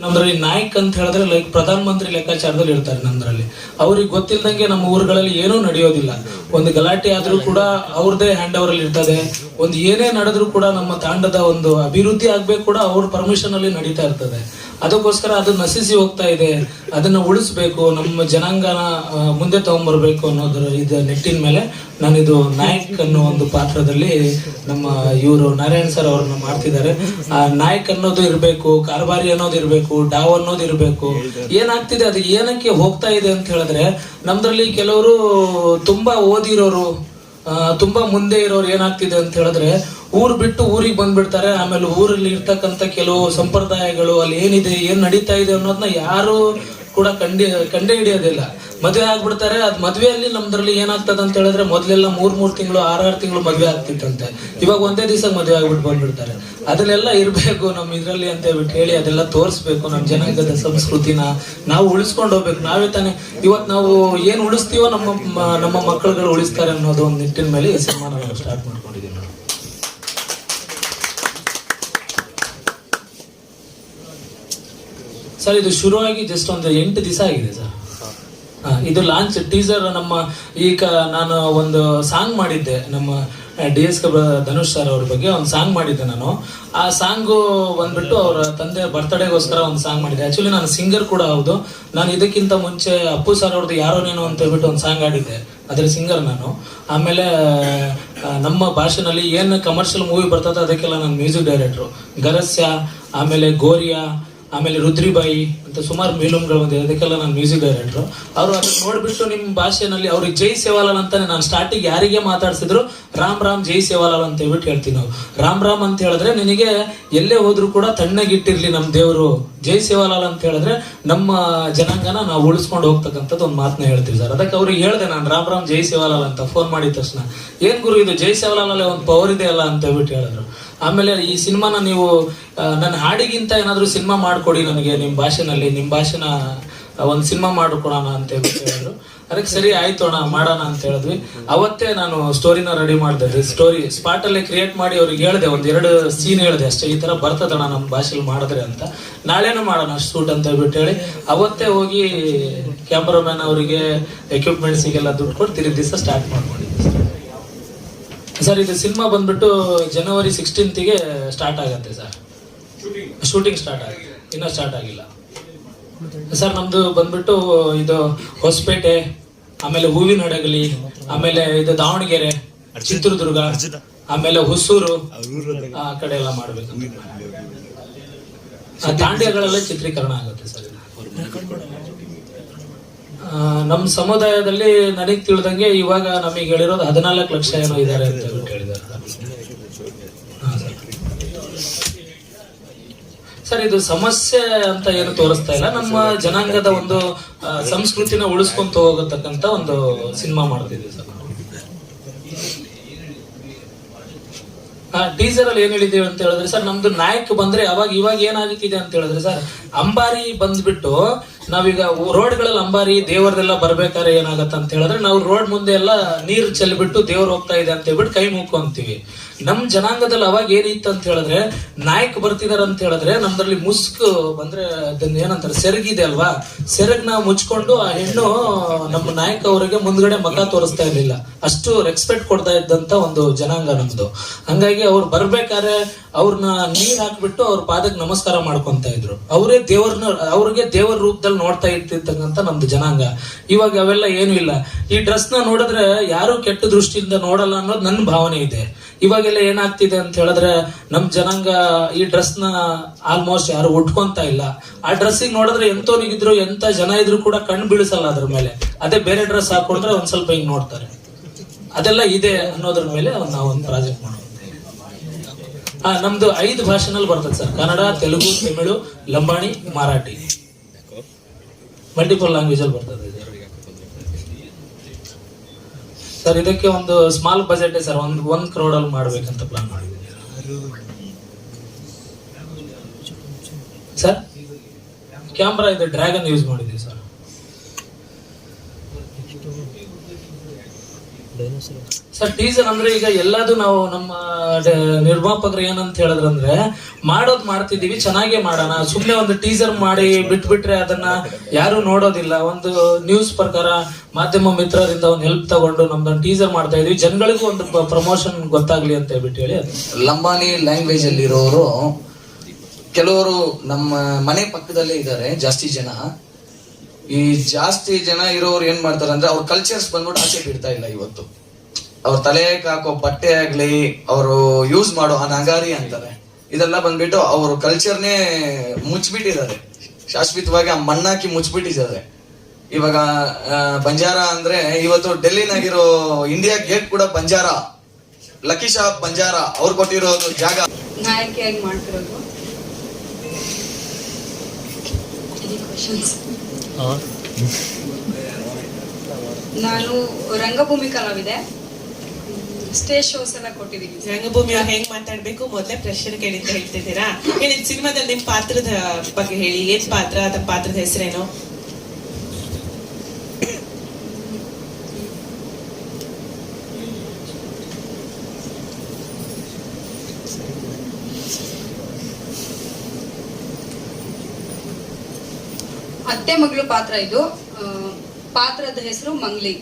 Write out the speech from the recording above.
ನಮ್ದ್ರಲ್ಲಿ ನಾಯಕ್ ಅಂತ ಹೇಳಿದ್ರೆ ಲೈಕ್ ಪ್ರಧಾನ ಮಂತ್ರಿ ಲೆಕ್ಕಾಚಾರದಲ್ಲಿ ಇರ್ತಾರೆ ನಮ್ದ್ರಲ್ಲಿ. ಅವ್ರಿಗೆ ಗೊತ್ತಿಲ್ಲದಂಗೆ ನಮ್ಮ ಊರುಗಳಲ್ಲಿ ಏನೂ ನಡೆಯೋದಿಲ್ಲ. ಒಂದು ಗಲಾಟೆ ಆದ್ರೂ ಕೂಡ ಅವ್ರದೇ ಹ್ಯಾಂಡ್ ಓವರ್ ಅಲ್ಲಿ ಇರ್ತದೆ. ಒಂದು ಏನೇ ನಡೆದ್ರೂ ಕೂಡ ನಮ್ಮ ತಾಂಡದ ಒಂದು ಅಭಿವೃದ್ಧಿ ಆಗ್ಬೇಕು ಕೂಡ ಅವ್ರ ಪರ್ಮಿಷನ್ ಅಲ್ಲಿ ನಡೀತಾ ಇರ್ತದೆ. ಅದಕ್ಕೋಸ್ಕರ ಅದು ನಶಿಸಿ ಹೋಗ್ತಾ ಇದೆ. ಅದನ್ನ ಉಳಿಸ್ಬೇಕು, ನಮ್ಮ ಜನಾಂಗನ ಮುಂದೆ ತಗೊಂಡ್ಬರ್ಬೇಕು ಅನ್ನೋದ್ರ ಇದು ನೆಟ್ಟಿನ ಮೇಲೆ ನಾನಿದು ನಾಯಕ್ ಅನ್ನೋ ಒಂದು ಪಾತ್ರದಲ್ಲಿ ನಮ್ಮ ಇವರು ನಾರಾಯಣ್ ಸರ್ ಅವ್ರನ್ನ ಮಾಡ್ತಿದ್ದಾರೆ. ಆ, ನಾಯಕ್ ಅನ್ನೋದು ಇರಬೇಕು, ಕಾರ್ಬಾರಿ ಅನ್ನೋದು ಇರಬೇಕು, ಡಾವ್ ಅನ್ನೋದು ಇರಬೇಕು. ಏನಾಗ್ತಿದೆ, ಅದು ಏನಕ್ಕೆ ಹೋಗ್ತಾ ಇದೆ ಅಂತ ಹೇಳಿದ್ರೆ, ನಮ್ದ್ರಲ್ಲಿ ಕೆಲವರು ತುಂಬಾ ಓದಿರೋರು ತುಂಬಾ ಮುಂದೆ ಇರೋರು ಏನಾಗ್ತಿದೆ ಅಂತ ಹೇಳಿದ್ರೆ, ಊರ್ ಬಿಟ್ಟು ಊರಿಗೆ ಬಂದ್ಬಿಡ್ತಾರೆ, ಆಮೇಲೆ ಊರಲ್ಲಿ ಇರ್ತಕ್ಕಂಥ ಕೆಲವು ಸಂಪ್ರದಾಯಗಳು ಅಲ್ಲಿ ಏನಿದೆ, ಏನ್ ನಡೀತಾ ಇದೆ ಅನ್ನೋದನ್ನ ಯಾರು ಕೂಡ ಕಂಡಿ, ಕಂಡೆ ಹಿಡಿಯೋದಿಲ್ಲ. ಮದುವೆ ಆಗ್ಬಿಡ್ತಾರೆ, ಅದ್ ಮದ್ವೆಯಲ್ಲಿ ನಮ್ದ್ರಲ್ಲಿ ಏನಾಗ್ತದೆ ಅಂತ ಹೇಳಿದ್ರೆ ಮೊದ್ಲೆಲ್ಲ ಮೂರ್ ಮೂರ್ ತಿಂಗಳು ಆರಾರು ತಿಂಗಳು ಮದ್ವೆ ಆಗ್ತಿತ್ತಂತೆ. ಇವಾಗ ಒಂದೇ ದಿವಸ ಮದ್ವೆ ಆಗ್ಬಿಟ್ಟು ಬಂದ್ಬಿಡ್ತಾರೆ. ಅದನ್ನೆಲ್ಲ ಇರ್ಬೇಕು ನಮ್ ಇದ್ರಲ್ಲಿ ಅಂತ ಹೇಳ್ಬಿಟ್ಟು ಹೇಳಿ ಅದೆಲ್ಲ ತೋರಿಸ್ಬೇಕು ನಮ್ ಜನಾಂಗದ ಸಂಸ್ಕೃತಿನ. ನಾವು ಉಳಿಸ್ಕೊಂಡು ಹೋಗ್ಬೇಕು. ನಾವೇ ತಾನೇ, ಇವತ್ ನಾವು ಏನ್ ಉಳಿಸ್ತೀವೋ ನಮ್ಮ ನಮ್ಮ ಮಕ್ಕಳುಗಳು ಉಳಿಸ್ತಾರೆ ಅನ್ನೋದು ಒಂದು ನಿಟ್ಟಿನ ಮೇಲೆ ನಾವು ಸ್ಟಾರ್ಟ್ ಮಾಡ್ಕೊಂಡಿದ್ದೀವಿ ಸರ್, ಇದು ಶುರುವಾಗಿ ಜಸ್ಟ್ ಒಂದು ಎಂಟು ದಿವಸ ಆಗಿದೆ ಸರ್. ಇದು ಲಾಂಚ್ ಟೀಸರ್ ನಮ್ಮ ಈಗ ನಾನು ಒಂದು ಸಾಂಗ್ ಮಾಡಿದ್ದೆ. ನಮ್ಮ ಡಿ ಎಸ್ ಧನುಷ್ ಸರ್ ಅವ್ರ ಬಗ್ಗೆ ಒಂದು ಸಾಂಗ್ ಮಾಡಿದ್ದೆ ನಾನು. ಆ ಸಾಂಗು ಬಂದ್ಬಿಟ್ಟು ಅವರ ತಂದೆ ಬರ್ತ್ಡೇಗೋಸ್ಕರ ಒಂದು ಸಾಂಗ್ ಮಾಡಿದೆ. ಆ್ಯಕ್ಚುಲಿ ನಾನು ಸಿಂಗರ್ ಕೂಡ ಹೌದು. ನಾನು ಇದಕ್ಕಿಂತ ಮುಂಚೆ ಅಪ್ಪು ಸರ್ ಅವ್ರದ್ದು ಯಾರೋ ನೀನು ಅಂತ ಹೇಳ್ಬಿಟ್ಟು ಒಂದು ಸಾಂಗ್ ಆಡಿದ್ದೆ ಅದ್ರ ಸಿಂಗರ್ ನಾನು. ಆಮೇಲೆ ನಮ್ಮ ಭಾಷೆನಲ್ಲಿ ಏನು ಕಮರ್ಷಿಯಲ್ ಮೂವಿ ಬರ್ತದೆ ಅದಕ್ಕೆಲ್ಲ ನಾನು ಮ್ಯೂಸಿಕ್ ಡೈರೆಕ್ಟ್ರು ಗರಸ್ಯ, ಆಮೇಲೆ ಗೋರಿಯಾ ಆಮೇಲೆ ರುದ್ರಿಬಾಯಿ ಅಂತ ಸುಮಾರು ಫಿಲ್ಮ್ಗಳು ಬಂದಿದೆ ಅದಕ್ಕೆಲ್ಲ ನಾನು ಮ್ಯೂಸಿಕ್ ಡೈರೆಕ್ಟ್ರು. ಅವರು ಅದನ್ನು ನೋಡ್ಬಿಟ್ಟು ನಿಮ್ಮ ಭಾಷೆನಲ್ಲಿ ಅವ್ರಿಗೆ ಜೈ ಸೇವಾಲಾಲ್ ಅಂತಾನೆ ನಾನು ಸ್ಟಾರ್ಟಿಂಗ್ ಯಾರಿಗೆ ಮಾತಾಡ್ಸಿದ್ರು, ರಾಮ್ ರಾಮ್, ಜೈ ಸೇವಾಲಾಲ್ ಅಂತ ಹೇಳ್ಬಿಟ್ಟು ಹೇಳ್ತೀವಿ ನಾವು ರಾಮ್ ರಾಮ್ ಅಂತ ಹೇಳಿದ್ರೆ ನಿನಗೆ ಎಲ್ಲೇ ಹೋದ್ರು ಕೂಡ ತಣ್ಣಗಿಟ್ಟಿರ್ಲಿ ನಮ್ಮ ದೇವರು. ಜೈ ಸೇವಾಲಾಲ್ ಅಂತ ಹೇಳಿದ್ರೆ ನಮ್ಮ ಜನಾಂಗನ ನಾವು ಉಳಿಸ್ಕೊಂಡು ಹೋಗ್ತಕ್ಕಂಥದ್ದು ಒಂದು ಮಾತನ್ನ ಹೇಳ್ತೀವಿ ಸರ್. ಅದಕ್ಕೆ ಅವ್ರಿಗೆ ಹೇಳಿದೆ ನಾನು, ರಾಮ್ ರಾಮ್, ಜೈ ಸೇವಾಲಾಲ್ ಅಂತ ಫೋನ್ ಮಾಡಿದ ತಕ್ಷಣ. ಏನ್ ಗುರು ಇದು? ಜೈ ಸೇವಾಲಾಲ್ ಅಲ್ಲೇ ಒಂದು ಪವರ್ ಇದೆ ಅಲ್ಲ ಅಂತ ಹೇಳ್ಬಿಟ್ಟು ಹೇಳಿದ್ರು. ಆಮೇಲೆ ಈ ಸಿನಿಮಾನ ನೀವು ನನ್ನ ಹಾಡಿಗಿಂತ ಏನಾದರೂ ಸಿನಿಮಾ ಮಾಡ್ಕೊಡಿ ನನಗೆ ನಿಮ್ಮ ಭಾಷೆನಲ್ಲಿ. ನಿಮ್ಮ ಭಾಷೆನ ಒಂದು ಸಿನಿಮಾ ಮಾಡಿಕೊಡೋಣ ಅಂತ ಹೇಳಿದ್ರು ಅದಕ್ಕೆ ಸರಿ, ಆಯ್ತು ಅಣ್ಣ, ಮಾಡೋಣ ಅಂತ ಹೇಳಿದ್ವಿ. ಅವತ್ತೇ ನಾನು ಸ್ಟೋರಿನ ರೆಡಿ ಮಾಡಿದೆ. ಸ್ಟೋರಿ ಸ್ಪಾಟ್ ಅಲ್ಲೇ ಕ್ರಿಯೇಟ್ ಮಾಡಿ ಅವ್ರಿಗೆ ಹೇಳಿದೆ, ಒಂದು ಎರಡು ಸೀನ್ ಹೇಳಿದೆ ಅಷ್ಟೇ. ಈ ತರ ಬರ್ತದಣ್ಣ ನಮ್ಮ ಭಾಷೆಲಿ ಮಾಡಿದ್ರೆ ಅಂತ. ನಾಳೆನೂ ಮಾಡೋಣ ಶೂಟ್ ಅಂತ ಹೇಳ್ಬಿಟ್ಟು ಹೇಳಿ. ಅವತ್ತೇ ಹೋಗಿ ಕ್ಯಾಮ್ರಾಮ್ಯಾನ್ ಅವರಿಗೆ ಎಕ್ವಿಪ್ಮೆಂಟ್ಸಿಗೆಲ್ಲ ದುಡ್ಡು ಕೊಟ್ಟು ತಿರುಗಿ ದಿವಸ ಸ್ಟಾರ್ಟ್ ಮಾಡ್ಕೊಂಡಿದ್ದೆ. ಸರ್ ಸರ್ ಇದು ಸಿನಿಮಾ ಬಂದ್ಬಿಟ್ಟು ಜನವರಿ ಸಿಕ್ಸ್ಟೀನ್ತಿಗೆ ಸ್ಟಾರ್ಟ್ ಆಗತ್ತೆ ಸರ್. ಶೂಟಿಂಗ್ ಸ್ಟಾರ್ಟ್ ಆಗುತ್ತೆ ಇನ್ನೂ ಸ್ಟಾರ್ಟ್ ಆಗಿಲ್ಲ. ಸರ್ ನಮ್ದು ಬಂದ್ಬಿಟ್ಟು ಇದು ಹೊಸಪೇಟೆ ಆಮೇಲೆ ಹೂವಿನ ಹಡಗಲಿ ಆಮೇಲೆ ಇದು ದಾವಣಗೆರೆ ಚಿತ್ರದುರ್ಗ ಆಮೇಲೆ ಹುಸೂರು ಆ ಕಡೆ ಎಲ್ಲ ಮಾಡ್ಬೇಕು. ದಾಂಡ್ಯಗಳೆಲ್ಲ ಚಿತ್ರೀಕರಣ ಆಗುತ್ತೆ ಸರ್. ನಮ್ಮ ಸಮುದಾಯದಲ್ಲಿ ನನಗೆ ತಿಳಿದಂಗೆ ಇವಾಗ ನಮಗೆ ಹೇಳಿರೋದು ಹದಿನಾಲ್ಕು ಲಕ್ಷ ಏನೋ ಇದ್ದಾರೆ ಅಂತ ಸರ್, ಇದು ಸಮಸ್ಯೆ ಅಂತ ಏನು ತೋರಿಸ್ತಾ ಇಲ್ಲ ನಮ್ಮ ಜನಾಂಗದ ಒಂದು ಸಂಸ್ಕೃತಿನ ಉಳಿಸ್ಕೊಂತ ಹೋಗತಕ್ಕಂತ ಒಂದು ಸಿನಿಮಾ ಮಾಡ್ತಿದ್ವಿ ಸರ್. ಟೀಸರ್ ಅಲ್ಲಿ ಏನ್ ಹೇಳಿದೀವಿ ಅಂತ ಹೇಳಿದ್ರೆ ಸರ್, ನಮ್ದು ನಾಯಕ್ ಬಂದ್ರೆ ಅವಾಗ ಇವಾಗ ಏನಾಗುತ್ತಿದೆ ಅಂತ ಹೇಳಿದ್ರೆ ಸರ್, ಅಂಬಾರಿ ಬಂದ್ಬಿಟ್ಟು ನಾವೀಗ ರೋಡ್ಗಳಲ್ಲಿ ಅಂಬಾರಿ ದೇವರದೆಲ್ಲ ಬರ್ಬೇಕಾದ್ರೆ ಏನಾಗತ್ತೆ ಅಂತ ಹೇಳಿದ್ರೆ ನಾವು ರೋಡ್ ಮುಂದೆ ಎಲ್ಲ ನೀರು ಚೆಲ್ಬಿಟ್ಟು ದೇವ್ರು ಹೋಗ್ತಾ ಇದೆ ಅಂತ ಹೇಳ್ಬಿಟ್ಟು ಕೈ ಮುಕ್ಕೊಂತೀವಿ ನಮ್ ಜನಾಂಗದಲ್ಲಿ ಅವಾಗ ಏನಿತ್ತು ಅಂತ ಹೇಳಿದ್ರೆ, ನಾಯಕ್ ಬರ್ತಿದಾರ ಅಂತ ಹೇಳಿದ್ರೆ, ನಮ್ದ್ರಲ್ಲಿ ಮುಸ್ಕ್ ಬಂದ್ರೆ ಅದನ್ನ ಏನಂತಾರೆ, ಸೆರಗಿದೆ ಅಲ್ವಾ? ಸೆರಗ್ನ ಮುಚ್ಕೊಂಡು ಆ ಹೆಣ್ಣು ನಮ್ಮ ನಾಯಕ ಅವರಿಗೆ ಮುಂದ್ಗಡೆ ಮಗ ತೋರಿಸ್ತಾ ಇರ್ಲಿಲ್ಲ. ಅಷ್ಟು ರೆಸ್ಪೆಕ್ಟ್ ಕೊಡ್ತಾ ಇದ್ದಂತ ಒಂದು ಜನಾಂಗ ನಮ್ದು. ಹಂಗಾಗಿ ಅವ್ರು ಬರ್ಬೇಕಾದ್ರೆ ಅವ್ರನ್ನ ನೀರ್ ಹಾಕ್ಬಿಟ್ಟು ಅವ್ರ ಪಾದಕ್ಕೆ ನಮಸ್ಕಾರ ಮಾಡ್ಕೊಂತ ಇದ್ರು. ಅವರೇ ದೇವ್ರನ್ನ ಅವ್ರಿಗೆ ದೇವರ ರೂಪದಲ್ಲಿ ನೋಡ್ತಾ ಇರ್ತಿರ್ತಕ್ಕಂಥ ನಮ್ದು ಜನಾಂಗ. ಇವಾಗ ಅವೆಲ್ಲ ಏನು ಇಲ್ಲ. ಈ ಡ್ರೆಸ್ನ ನೋಡಿದ್ರೆ ಯಾರು ಕೆಟ್ಟ ದೃಷ್ಟಿಯಿಂದ ನೋಡಲ್ಲ ಅನ್ನೋದು ನನ್ನ ಭಾವನೆ ಇದೆ. ಇವಾಗೆಲ್ಲ ಏನಾಗ್ತಿದೆ ಅಂತ ಹೇಳಿದ್ರೆ ನಮ್ ಜನಾಂಗ ಈ ಡ್ರೆಸ್ನ ಆಲ್ಮೋಸ್ಟ್ ಯಾರು ಉಟ್ಕೊಂತ ಇಲ್ಲ. ಆ ಡ್ರೆಸ್ಸಿಗೆ ನೋಡಿದ್ರೆ ಎಂತೋನಿಗಿದ್ರು ಎಂತ ಜನ ಇದ್ರು ಕೂಡ ಕಣ್ಣು ಬೀಳಿಸಲ್ಲ ಅದ್ರ ಮೇಲೆ. ಅದೇ ಬೇರೆ ಡ್ರೆಸ್ ಹಾಕೊಂಡ್ರೆ ಒಂದ್ ಸ್ವಲ್ಪ ಹಿಂಗ್ ನೋಡ್ತಾರೆ. ಅದೆಲ್ಲ ಇದೆ ಅನ್ನೋದ್ರ ಮೇಲೆ ನಾವು ಒಂದು ಪ್ರಾಜೆಕ್ಟ್ ಮಾಡೋದು. ನಮ್ದು ಐದು ಭಾಷೆನಲ್ಲಿ ಬರ್ತದೆ sir. Kannada, Telugu, Tamil, Lambani, Marathi. Multiple language ಅಲ್ಲಿ ಬರ್ತದೆ ಸರ್, ಇದಕ್ಕೆ ಒಂದು ಸ್ಮಾಲ್ ಬಜೆಟ್ ಸರ್, ಒಂದು, ಒಂದ್ ಕ್ರೋಡ್ ಅಲ್ಲಿ ಮಾಡ್ಬೇಕಂತ ಪ್ಲಾನ್ ಮಾಡಿದ್ವಿ ಸರ್, ಕ್ಯಾಮ್ರಾ ಇದೆ ಡ್ರ್ಯಾಗನ್ ಯೂಸ್ ಮಾಡಿದ್ವಿ ಸರ್. ಸರ್. ಟೀಸರ್ ಅಂದ್ರೆ ಈಗ ಎಲ್ಲಾದು ನಾವು ನಮ್ಮ ನಿರ್ಮಾಪಕರು ಏನಂತ ಹೇಳಿದ್ರಂದ್ರೆ ಮಾಡೋದ್ ಮಾಡ್ತಿದೀವಿ ಚೆನ್ನಾಗೇ ಮಾಡೋಣ. ಸುಮ್ನೆ ಒಂದು ಟೀಸರ್ ಮಾಡಿ ಬಿಟ್ಬಿಟ್ರೆ ಅದನ್ನ ಯಾರು ನೋಡೋದಿಲ್ಲ. ಒಂದು ನ್ಯೂಸ್ ಪ್ರಕಾರ ಮಾಧ್ಯಮ ಮಿತ್ರರಿಂದ ಒಂದು ಹೆಲ್ಪ್ ತಗೊಂಡು ನಮ್ದೊಂದು ಟೀಸರ್ ಮಾಡ್ತಾ ಇದೀವಿ. ಜನಗಳಿಗೂ ಒಂದು ಪ್ರಮೋಷನ್ ಗೊತ್ತಾಗ್ಲಿ ಅಂತ ಹೇಳ್ಬಿಟ್ಟು ಹೇಳಿ ಅದು. ಲಂಬಾನಿ ಲ್ಯಾಂಗ್ವೇಜ್ ಅಲ್ಲಿರೋರು ಕೆಲವರು ನಮ್ಮ ಮನೆ ಪಕ್ಕದಲ್ಲೇ ಇದ್ದಾರೆ ಜಾಸ್ತಿ ಜನ. ಈ ಜಾಸ್ತಿ ಜನ ಇರೋರು ಏನ್ ಮಾಡ್ತಾರೆ ಅಂದ್ರೆ ಅವ್ರ ಕಲ್ಚರ್ಸ್ ಬಂದ್ಬಿಟ್ಟು ಆಚೆ ಬಿಡ್ತಾ ಇಲ್ಲ ಇವತ್ತು. ಅವ್ರ ತಲೆಗೆ ಹಾಕೋ ಬಟ್ಟೆ ಆಗ್ಲಿ ಅವರು ಯೂಸ್ ಮಾಡೋ ಆ ನಗಾರಿ ಅಂತಾರೆ. ಇದೆಲ್ಲ ಬಂದ್ಬಿಟ್ಟು ಅವ್ರ ಕಲ್ಚರ್ನೇ ಮುಚ್ಚಿಬಿಟ್ಟಿದ್ದಾರೆ ಶಾಶ್ವತವಾಗಿ ಆ ಮಣ್ಣಾಕಿ ಮುಚ್ಚಿಬಿಟ್ಟಿದ್ದಾರೆ ಇವಾಗ ಬಂಜಾರ ಅಂದ್ರೆ ಇವತ್ತು ಡೆಲ್ಲಿನಾಗಿರೋ ಇಂಡಿಯಾ ಗೇಟ್ ಕೂಡ ಬಂಜಾರ. Lucky shop Banjara. ಅವ್ರು ಕೊಟ್ಟಿರೋದು ಜಾಗ. ನಾಯಕಿಯಾಗಿ ಮಾಡ್ತಿರೋದು. ನಾನು ರಂಗಭೂಮಿ ಕಲಾವಿದೆ. ಸ್ಟೇಜ್ ಶೋಸ್ ಎಲ್ಲ ಕೊಟ್ಟಿದ್ದೀವಿ ರಂಗಭೂಮಿ ಅವ್ರು ಹೆಂಗ್ ಮಾತಾಡ್ಬೇಕು? ಮೊದ್ಲೇ ಪ್ರೆಷರ್ ಅಂತ ಹೇಳ್ತಿದ್ದೀರಾ? ಹೇಳಿ ಸಿನಿಮಾದಲ್ಲಿ ನಿಮ್ ಪಾತ್ರದ ಬಗ್ಗೆ ಹೇಳಿ. ಏನ್ ಪಾತ್ರ? ಅಥವಾ ಪಾತ್ರದ ಹೆಸರೇನು? ಅತ್ತೆ ಮಗಳು ಪಾತ್ರ ಇದು. ಪಾತ್ರದ ಹೆಸರು ಮಂಗ್ಲಿ.